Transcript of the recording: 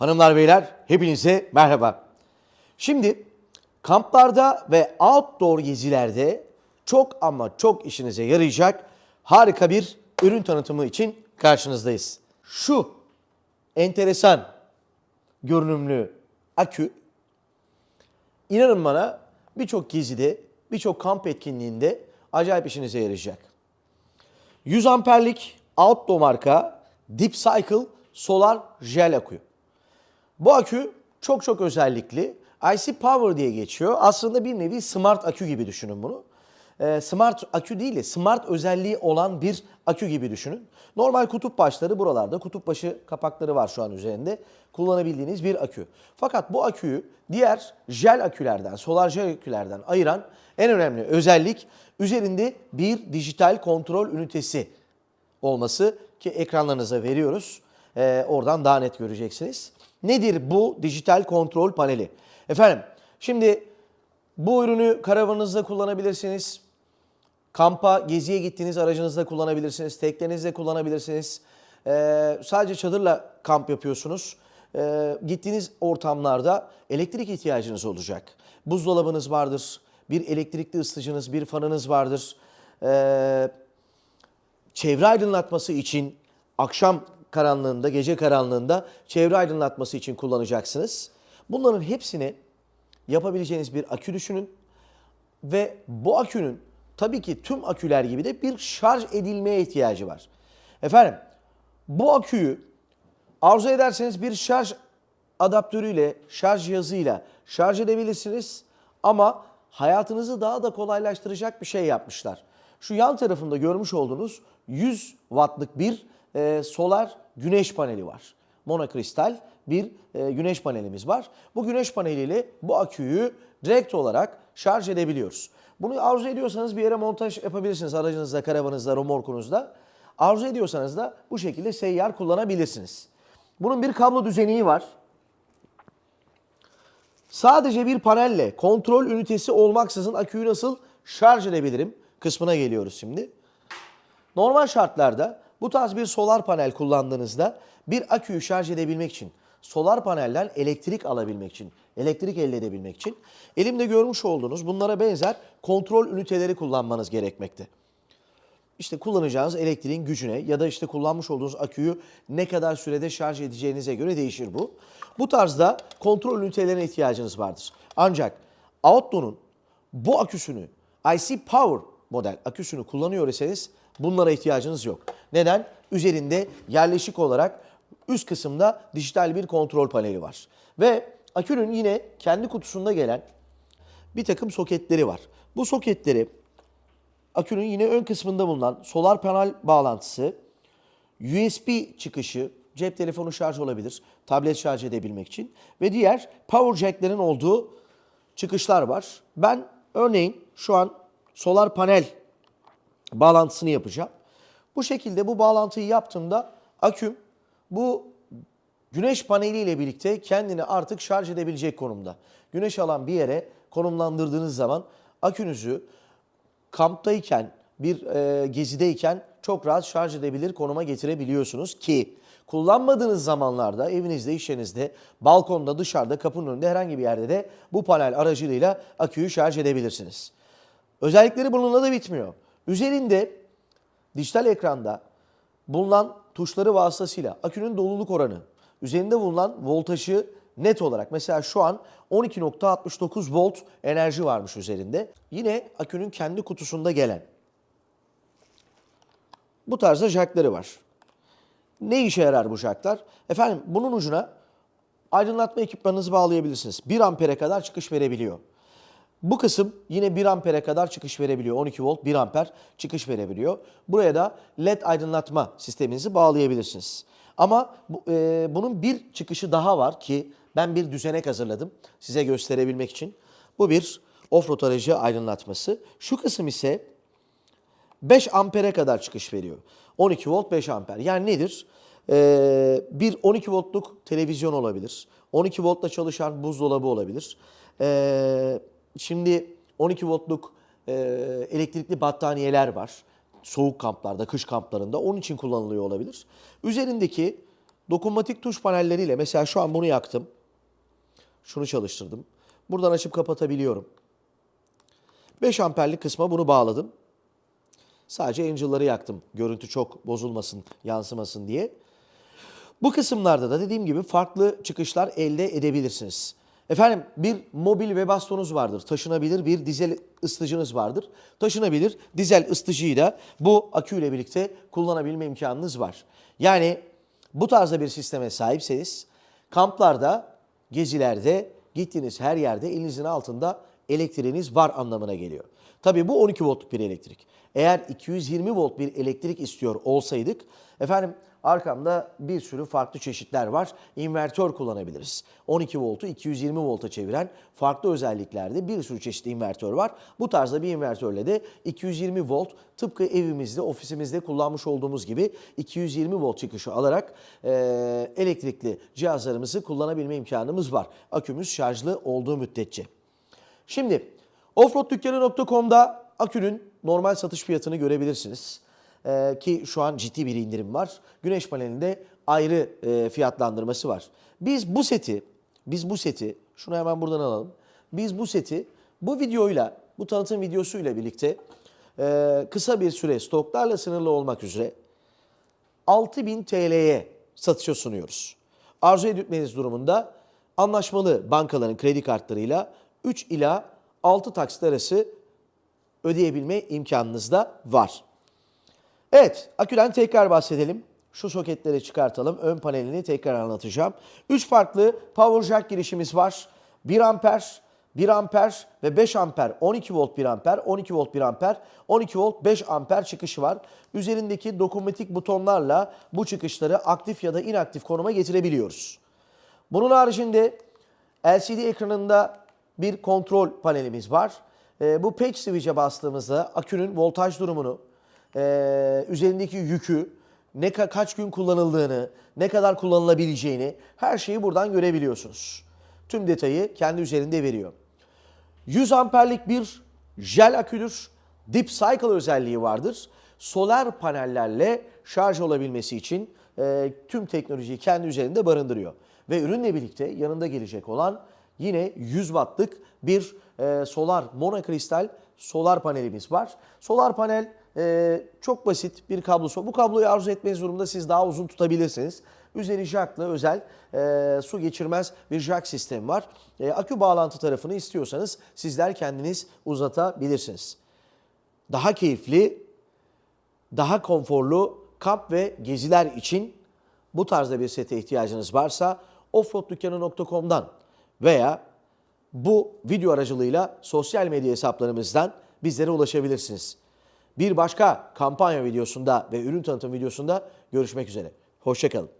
Hanımlar beyler hepinize merhaba. Şimdi kamplarda ve outdoor gezilerde çok ama çok işinize yarayacak harika bir ürün tanıtımı için karşınızdayız. Şu enteresan görünümlü akü inanın bana birçok gezide, birçok kamp etkinliğinde acayip işinize yarayacak. 100 amperlik outdoor marka Deep Cycle Solar Jel akü. Bu akü çok çok özellikli. IC Power diye geçiyor. Aslında bir nevi smart akü gibi düşünün bunu. Ee, smart akü değil de smart özelliği olan bir akü gibi düşünün. Normal kutup başları buralarda. Kutup başı kapakları var şu an üzerinde. Kullanabildiğiniz bir akü. Fakat bu aküyü diğer jel akülerden, solar jel akülerden ayıran en önemli özellik üzerinde bir dijital kontrol ünitesi olması ki ekranlarınıza veriyoruz. Ee, oradan daha net göreceksiniz. Nedir bu dijital kontrol paneli? Efendim şimdi bu ürünü karavanınızda kullanabilirsiniz. Kampa, geziye gittiğiniz aracınızda kullanabilirsiniz. Teknenizde kullanabilirsiniz. Ee, sadece çadırla kamp yapıyorsunuz. Ee, gittiğiniz ortamlarda elektrik ihtiyacınız olacak. Buzdolabınız vardır. Bir elektrikli ısıtıcınız, bir fanınız vardır. Ee, çevre aydınlatması için akşam karanlığında, gece karanlığında çevre aydınlatması için kullanacaksınız. Bunların hepsini yapabileceğiniz bir akü düşünün ve bu akünün tabii ki tüm aküler gibi de bir şarj edilmeye ihtiyacı var. Efendim bu aküyü arzu ederseniz bir şarj adaptörüyle, şarj cihazıyla şarj edebilirsiniz ama hayatınızı daha da kolaylaştıracak bir şey yapmışlar. Şu yan tarafında görmüş olduğunuz 100 wattlık bir e, solar güneş paneli var. Monokristal bir e, güneş panelimiz var. Bu güneş paneliyle bu aküyü direkt olarak şarj edebiliyoruz. Bunu arzu ediyorsanız bir yere montaj yapabilirsiniz aracınızda, karavanınızda, romorkunuzda. Arzu ediyorsanız da bu şekilde seyyar kullanabilirsiniz. Bunun bir kablo düzeniği var. Sadece bir panelle kontrol ünitesi olmaksızın aküyü nasıl şarj edebilirim kısmına geliyoruz şimdi. Normal şartlarda bu tarz bir solar panel kullandığınızda bir aküyü şarj edebilmek için, solar panelden elektrik alabilmek için, elektrik elde edebilmek için elimde görmüş olduğunuz bunlara benzer kontrol üniteleri kullanmanız gerekmekte. İşte kullanacağınız elektriğin gücüne ya da işte kullanmış olduğunuz aküyü ne kadar sürede şarj edeceğinize göre değişir bu. Bu tarzda kontrol ünitelerine ihtiyacınız vardır. Ancak Outdoor'un bu aküsünü IC Power model aküsünü kullanıyor iseniz bunlara ihtiyacınız yok. Neden? Üzerinde yerleşik olarak üst kısımda dijital bir kontrol paneli var. Ve akünün yine kendi kutusunda gelen bir takım soketleri var. Bu soketleri akünün yine ön kısmında bulunan solar panel bağlantısı, USB çıkışı, cep telefonu şarj olabilir, tablet şarj edebilmek için ve diğer power jack'lerin olduğu çıkışlar var. Ben örneğin şu an solar panel bağlantısını yapacağım. Bu şekilde bu bağlantıyı yaptığımda aküm bu güneş paneliyle birlikte kendini artık şarj edebilecek konumda. Güneş alan bir yere konumlandırdığınız zaman akünüzü kamptayken, bir e, gezideyken çok rahat şarj edebilir konuma getirebiliyorsunuz ki kullanmadığınız zamanlarda evinizde, iş yerinizde, balkonda, dışarıda, kapının önünde herhangi bir yerde de bu panel aracılığıyla aküyü şarj edebilirsiniz. Özellikleri bununla da bitmiyor. Üzerinde dijital ekranda bulunan tuşları vasıtasıyla akünün doluluk oranı, üzerinde bulunan voltajı net olarak mesela şu an 12.69 volt enerji varmış üzerinde. Yine akünün kendi kutusunda gelen bu tarzda jackları var. Ne işe yarar bu jacklar? Efendim bunun ucuna aydınlatma ekipmanınızı bağlayabilirsiniz. 1 ampere kadar çıkış verebiliyor. Bu kısım yine 1 ampere kadar çıkış verebiliyor. 12 volt 1 amper çıkış verebiliyor. Buraya da led aydınlatma sisteminizi bağlayabilirsiniz. Ama bu, e, bunun bir çıkışı daha var ki ben bir düzenek hazırladım size gösterebilmek için. Bu bir off-road aracı aydınlatması. Şu kısım ise 5 ampere kadar çıkış veriyor. 12 volt 5 amper. Yani nedir? Ee, bir 12 voltluk televizyon olabilir. 12 voltla çalışan buzdolabı olabilir. Ee, şimdi 12 voltluk e, elektrikli battaniyeler var. Soğuk kamplarda, kış kamplarında. Onun için kullanılıyor olabilir. Üzerindeki dokunmatik tuş panelleriyle mesela şu an bunu yaktım. Şunu çalıştırdım. Buradan açıp kapatabiliyorum. 5 amperlik kısma bunu bağladım. Sadece Angel'ları yaktım. Görüntü çok bozulmasın, yansımasın diye. Bu kısımlarda da dediğim gibi farklı çıkışlar elde edebilirsiniz. Efendim bir mobil ve bastonunuz vardır. Taşınabilir bir dizel ısıtıcınız vardır. Taşınabilir dizel ısıtıcıyı da bu aküyle birlikte kullanabilme imkanınız var. Yani bu tarzda bir sisteme sahipseniz kamplarda, gezilerde, gittiğiniz her yerde elinizin altında elektriğiniz var anlamına geliyor. Tabii bu 12 voltluk bir elektrik. Eğer 220 volt bir elektrik istiyor olsaydık efendim arkamda bir sürü farklı çeşitler var. İnvertör kullanabiliriz. 12 voltu 220 volta çeviren farklı özelliklerde bir sürü çeşit invertör var. Bu tarzda bir invertörle de 220 volt tıpkı evimizde, ofisimizde kullanmış olduğumuz gibi 220 volt çıkışı alarak e, elektrikli cihazlarımızı kullanabilme imkanımız var. Akümüz şarjlı olduğu müddetçe. Şimdi offroaddükkanı.com'da akünün normal satış fiyatını görebilirsiniz. Ee, ki şu an ciddi bir indirim var. Güneş panelinde ayrı e, fiyatlandırması var. Biz bu seti, biz bu seti, şunu hemen buradan alalım. Biz bu seti bu videoyla, bu tanıtım videosuyla birlikte e, kısa bir süre stoklarla sınırlı olmak üzere 6000 TL'ye satışa sunuyoruz. Arzu etmeniz durumunda anlaşmalı bankaların kredi kartlarıyla 3 ila 6 taksit arası ödeyebilme imkanınız da var. Evet, aküden tekrar bahsedelim. Şu soketleri çıkartalım. Ön panelini tekrar anlatacağım. 3 farklı power jack girişimiz var. 1 amper, 1 amper ve 5 amper, 12 volt 1 amper, 12 volt 1 amper, 12 volt 5 amper çıkışı var. Üzerindeki dokunmatik butonlarla bu çıkışları aktif ya da inaktif konuma getirebiliyoruz. Bunun haricinde LCD ekranında bir kontrol panelimiz var. Ee, bu patch switch'e bastığımızda akünün voltaj durumunu, e, üzerindeki yükü, ne ka- kaç gün kullanıldığını, ne kadar kullanılabileceğini her şeyi buradan görebiliyorsunuz. Tüm detayı kendi üzerinde veriyor. 100 amperlik bir jel aküdür. Deep Cycle özelliği vardır. Solar panellerle şarj olabilmesi için e, tüm teknolojiyi kendi üzerinde barındırıyor. Ve ürünle birlikte yanında gelecek olan yine 100 wattlık bir e, solar monokristal solar panelimiz var. Solar panel e, çok basit bir kablosu. Bu kabloyu arzu etmeniz durumda siz daha uzun tutabilirsiniz. Üzeri jackla özel e, su geçirmez bir jack sistemi var. E, akü bağlantı tarafını istiyorsanız sizler kendiniz uzatabilirsiniz. Daha keyifli, daha konforlu kamp ve geziler için bu tarzda bir sete ihtiyacınız varsa offroaddükkanı.com'dan veya bu video aracılığıyla sosyal medya hesaplarımızdan bizlere ulaşabilirsiniz. Bir başka kampanya videosunda ve ürün tanıtım videosunda görüşmek üzere. Hoşçakalın.